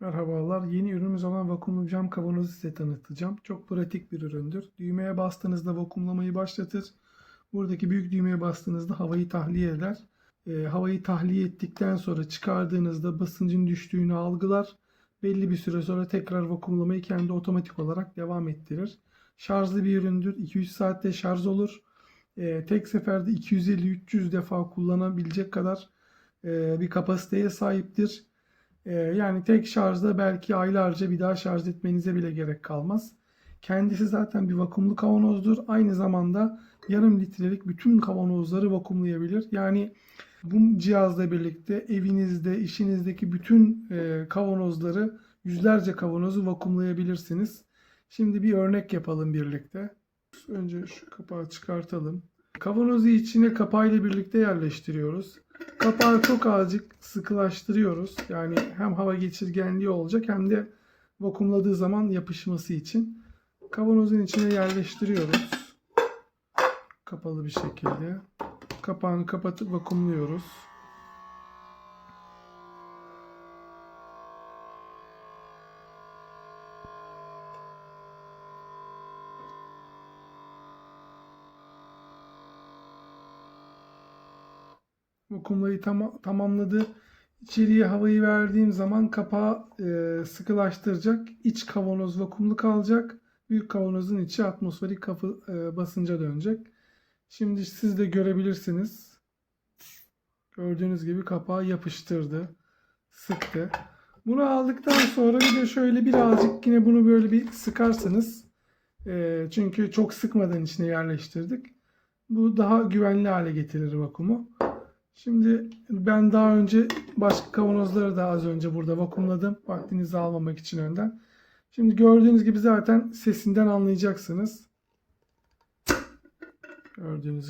Merhabalar. Yeni ürünümüz olan vakumlu cam kavanozu size tanıtacağım. Çok pratik bir üründür. Düğmeye bastığınızda vakumlamayı başlatır. Buradaki büyük düğmeye bastığınızda havayı tahliye eder. Ee, havayı tahliye ettikten sonra çıkardığınızda basıncın düştüğünü algılar. Belli bir süre sonra tekrar vakumlamayı kendi otomatik olarak devam ettirir. Şarjlı bir üründür. 2-3 saatte şarj olur. Ee, tek seferde 250-300 defa kullanabilecek kadar e, bir kapasiteye sahiptir. Ee, yani tek şarjda belki aylarca bir daha şarj etmenize bile gerek kalmaz. Kendisi zaten bir vakumlu kavanozdur. Aynı zamanda yarım litrelik bütün kavanozları vakumlayabilir. Yani bu cihazla birlikte evinizde, işinizdeki bütün e, kavanozları, yüzlerce kavanozu vakumlayabilirsiniz. Şimdi bir örnek yapalım birlikte. Önce şu kapağı çıkartalım. Kavanozu içine kapağıyla birlikte yerleştiriyoruz. Kapağı çok azıcık sıkılaştırıyoruz. Yani hem hava geçirgenliği olacak hem de vakumladığı zaman yapışması için. Kavanozun içine yerleştiriyoruz. Kapalı bir şekilde. Kapağını kapatıp vakumluyoruz. Vakumlayı tam, tamamladı. İçeriye havayı verdiğim zaman kapağı e, sıkılaştıracak. İç kavanoz vakumlu kalacak. Büyük kavanozun içi atmosferik kapı, e, basınca dönecek. Şimdi siz de görebilirsiniz. Gördüğünüz gibi kapağı yapıştırdı. Sıktı. Bunu aldıktan sonra bir de şöyle birazcık yine bunu böyle bir sıkarsınız. E, çünkü çok sıkmadan içine yerleştirdik. Bu daha güvenli hale getirir vakumu. Şimdi ben daha önce başka kavanozları da az önce burada vakumladım. Vaktinizi almamak için önden. Şimdi gördüğünüz gibi zaten sesinden anlayacaksınız. Gördüğünüz